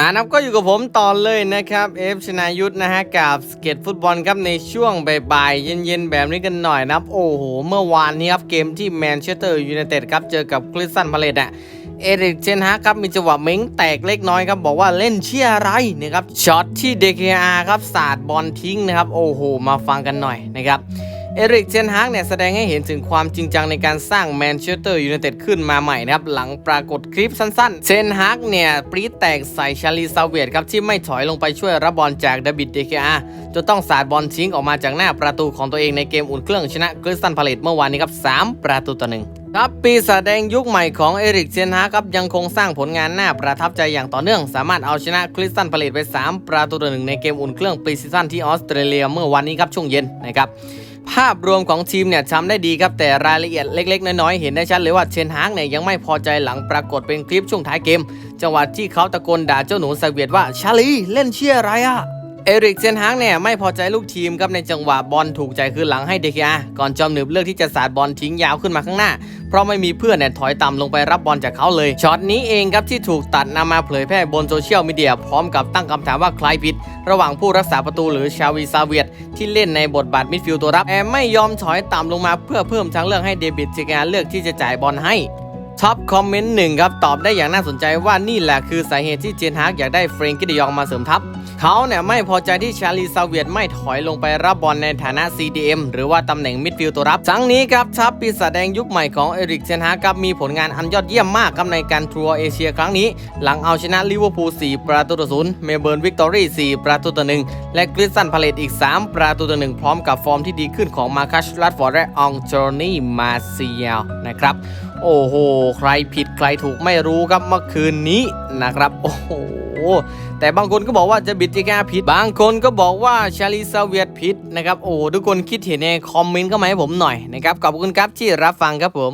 อ่านับก็อยู่กับผมต่อเลยนะครับเอฟชนายุทธนะฮะกับสเก็ตฟุตบอลครับในช่วงบ่ายๆเย็นๆ แบบนี้กันหน่อยนะครับ โอ้โห เมื่อวานนี้ครับเกมที่แมนเชสเตอร์ยูไนเต็ดครับ เจอกับคริสตันพาเลตอะเอริกเชนฮากครับมีจังหวะเม้งแตกเล็กน้อยครับบอกว่าเล่นเชี่ยอะไรนะครับช็อตที่เดคอาครับสาดบอลทิ้งนะครับ โอ้โห มาฟังกันหน่อยนะครับ เอริกเชนฮากเนี่ยแสดงให้เห็นถึงความจริงจังในการสร้างแมนเชสเตอร์ยูไนเต็ดขึ้นมาใหม่นะครับ หลังปรากฏคลิปสั้นๆเชนฮากเนี่ยปรีแตกใส่ชาลีซาเวียตครับ ที่ไม่ถอยลงไปช่วยรับบอลจากดบิดเดเคอาจนต้องสาดบอลทิ้งออกมาจากหน้าประตูของตัวเองในเกมอุ่นเครื่องชนะคริสตันพาเลตเมื่อวานนี้ครับ 3 ประตูต่อหนึ่งครับปีศาจแดงยุคใหม่ของเอริกเชนฮากครับยังคงสร้างผลงานน่าประทับใจอย่างต่อเนื่อง สามารถเอาชนะคริสตันพาเลตไป 3 ประตูต่อหนึ่งในเกมอุ่นเครื่องปรีซีซั่นที่ออสเตรเลียเมื่อวันนี้ครับช่วงเย็นนะครับ ภาพรวมของทีมเนี่ยทำได้ดีครับ แต่รายละเอียดเล็ก ๆ น้อยๆเห็นได้ชัดเลยว่าเชนฮางเนี่ยยังไม่พอใจหลังปรากฏเป็นคลิปช่วงท้ายเกม จังหวะที่เขาตะโกนด่าเจ้าหนูสเวียดว่าชาลีเล่นเชี่ยอะไรอะ เอริกเชนฮากเนี่ยไม่พอใจลูกทีมครับในจังหวะบอลถูกใจคือหลังให้เดคอาก่อนจอมหนึบเลือกที่จะสาดบอลทิ้งยาวขึ้นมาข้างหน้า เพราะไม่มีเพื่อนเนี่ยถอยต่ำลงไปรับบอลจากเขาเลยช็อตนี้เองครับที่ถูกตัดนำมาเผยแพร่บนโซเชียลมีเดียพร้อมกับตั้งคำถามว่าใครผิด ระหว่างผู้รักษาประตูหรือชาวีซาเวียตที่เล่นในบทบาทมิดฟิลด์ตัวรับแต่ไม่ยอมถอยต่ำลงมาเพื่อเพิ่มทางเลือกให้เดวิดเจกาเลือกที่จะจ่ายบอลให้ท็อปคอมเมนต์หนึ่งครับตอบได้อย่างน่าสนใจว่านี่แหละคือสาเหตุที่เจนฮากอยากได้เฟรงกิดยองมาเสริมทัพ เขาเนี่ยไม่พอใจที่ชาลีซาเวียตไม่ถอยลงไปรับบอลในฐานะ CDM หรือว่าตำแหน่งมิดฟิลด์ตัวรับทั้งนี้ครับทัพปีศาจแดงยุคใหม่ของเอริกเชนฮากับมีผลงานอันยอดเยี่ยมมากครับในการทัวร์เอเชียครั้งนี้ หลังเอาชนะลิเวอร์พูล4ประตูต่อศูนย์เมลเบิร์นวิกตอรี่ 4 ประตูต่อหนึ่งและคริสตันพาเลตอีก 3 ประตูต่อหนึ่งพร้อมกับฟอร์มที่ดีขึ้นของมาคัชลัดฟอร์และอองโจนี่มาเซียลนะครับโอ้โห ใครผิดใครถูกไม่รู้ครับเมื่อคืนนี้นะครับ โอ้โห แต่บางคนก็บอกว่าจะบิดจิกาผิด บางคนก็บอกว่าชาลีซาเวียตผิดนะครับ โอ้ทุกคนคิดเห็นในคอมเมนต์เข้ามาให้ผมหน่อยนะครับ ขอบคุณครับที่รับฟังครับผม